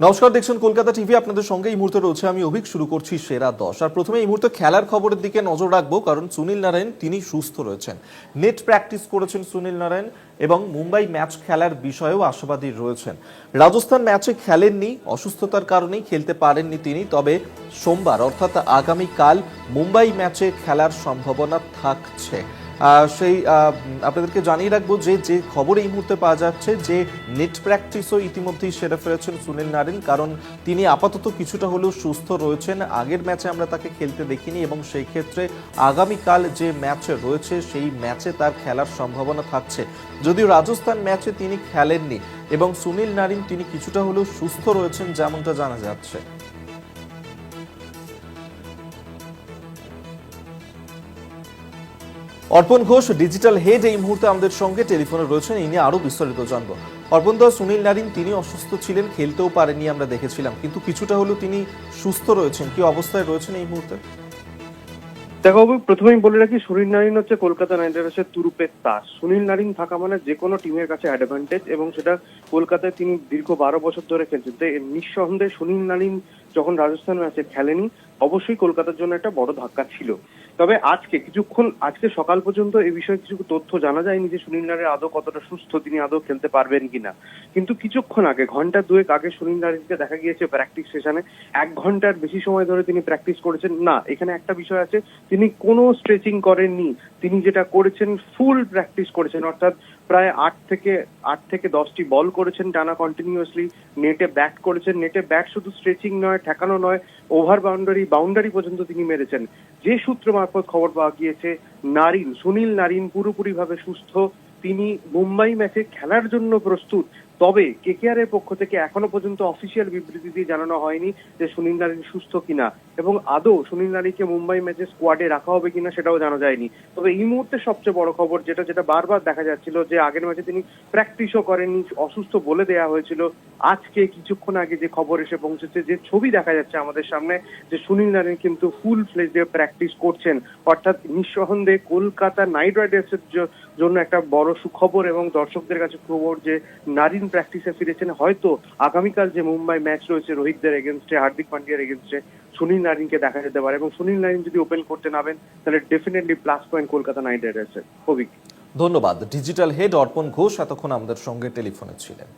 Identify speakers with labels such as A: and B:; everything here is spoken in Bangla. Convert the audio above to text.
A: নমস্কার, দেখছেন কলকাতা টিভি, আপনাদের সঙ্গে এই মুহূর্তে রয়েছে আমি অভিক, শুরু করছি সেরা দশ। আর প্রথমে এই মুহূর্তে খেলার খবরের দিকে নজর রাখব, কারণ সুনীল নারায়ণ তিনি সুস্থ রয়েছেন। নেট প্র্যাকটিস করেছেন সুনীল নারায়ণ এবং মুম্বাই ম্যাচ খেলার বিষয়েও আশাবাদী রয়েছেন। রাজস্থান ম্যাচে খেলেননি, অসুস্থতার কারণেই খেলতে পারেননি তিনি, তবে সোমবার, অর্থাৎ আগামীকাল মুম্বাই ম্যাচে খেলার সম্ভাবনা থাকছে। সেই আপনাদেরকে জানিয়ে রাখব যে যে খবর এই মুহূর্তে পাওয়া যাচ্ছে যে নেট প্র্যাকটিসও ইতিমধ্যেই সেরে ফেলেছেন সুনীল নারিন, কারণ তিনি আপাতত কিছুটা হলেও সুস্থ রয়েছেন। আগের ম্যাচে আমরা তাকে খেলতে দেখিনি এবং সেই ক্ষেত্রে আগামীকাল যে ম্যাচ রয়েছে, সেই ম্যাচে তার খেলার সম্ভাবনা থাকছে। যদিও রাজস্থান ম্যাচে তিনি খেলেননি এবং সুনীল নারিন তিনি কিছুটা হলেও সুস্থ রয়েছেন যেমনটা জানা যাচ্ছে। অর্পণ ঘোষ, ডিজিটাল হেড, এই মুহূর্তে আমাদের সঙ্গে টেলিফোনে রয়েছেন এই নিয়ে আরও বিস্তারিত জানব। অর্পণ দা, সুনীল নারিন, তিনি অসুস্থ ছিলেন, খেলতেও পারেননি আমরা দেখেছিলাম, কিন্তু কিছুটা হলেও তিনি সুস্থ রয়েছেন। কি অবস্থায় রয়েছেন এই মুহূর্তে?
B: দেখো বাবু, প্রথমেই বলে রাখি, সুনীল নারিন হচ্ছে কলকাতা নাইট রাইডার্সের তুরুপের তাস সুনীল নারিন থাকা মানে যে কোনো টিমের কাছে অ্যাডভান্টেজ এবং সেটা কলকাতায় তিনি দীর্ঘ বারো বছর ধরে খেলছেন। তাই নিঃসন্দেহে সুনীল নারিন যখন রাজস্থান ম্যাচে খেলেনি, অবশ্যই কলকাতার জন্য একটা বড় ধাক্কা ছিল। তবে আজকে, কিছুক্ষণ আজকে সকাল পর্যন্ত এই বিষয়ে কিছু তথ্য জানা যায়নি যে সুনীল নারিন আদৌ কতটা সুস্থ, তিনি আদৌ খেলতে পারবেন কিনা। কিন্তু কিছুক্ষণ আগে ঘণ্টা দুয়েক আগে সুনীল নারিনকে দেখা গিয়েছে প্র্যাকটিস সেশনে এক ঘণ্টার বেশি সময় ধরে তিনি প্র্যাকটিস করেছেন। না, এখানে একটা বিষয় আছে, তিনি কোনো স্ট্রেচিং করেননি। তিনি যেটা করেছেন ফুল প্র্যাকটিস করেছেন। অর্থাৎ প্রায় আট থেকে আট থেকে দশটি বল করেছেন টানা কন্টিনিউয়াসলি নেটে ব্যাট করেছেন। নেটে ব্যাট শুধু স্ট্রেচিং নয়, ঠেকানো নয় ওভার বাউন্ডারি বাউন্ডারি পর্যন্ত তিনি মেরেছেন। যে সূত্র মারফত খবর পাওয়া গিয়েছে, নারিন, সুনীল নারিন পুরোপুরিভাবে সুস্থ। তিনি মুম্বাই ম্যাচে খেলার জন্য প্রস্তুত। তবে কেকেআর এর পক্ষ থেকে এখনও পর্যন্ত অফিসিয়াল বিবৃতি দিয়ে জানানো হয়নি যে সুনীল নারিন সুস্থ কিনা এবং আদৌ সুনীল নারিনকে মুম্বাই ম্যাচে স্কোয়াডে রাখা হবে কিনা সেটাও জানা যায়নি। তবে এই মুহূর্তে সবচেয়ে বড় খবর যেটা যেটা বারবার দেখা যাচ্ছিল যে আগের ম্যাচে তিনি প্র্যাকটিসও করেননি, অসুস্থ বলে দেয়া হয়েছিল। আজকে কিছুক্ষণ আগে যে খবর এসে পৌঁছেছে, যে ছবি দেখা যাচ্ছে আমাদের সামনে যে সুনীল নারিন কিন্তু ফুল ফ্লেজে প্র্যাকটিস করছেন। অর্থাৎ নিঃসন্দেহে কলকাতা নাইট রাইডার্সের জন্য একটা বড় সুখবর এবং দর্শকদের কাছে খবর যে নারিন প্র্যাকটিসে ফিরেছেন। হয়তো আগামীকাল যে মুম্বাই ম্যাচ রয়েছে রোহিতদের এগেনস্টে হার্দিক পান্ডিয়ার এগেনস্টে সুনীল নারিনকে দেখা যেতে পারে। এবং সুনীল নারিন যদি ওপেন করতে নামেন, তাহলে definitely plus point Kolkata Knight রাইডার্সের। অভিজ্ঞ
A: ধন্যবাদ। ডিজিটাল হেড অর্পণ ঘোষ এতক্ষণ আমাদের সঙ্গে টেলিফোনে ছিলেন।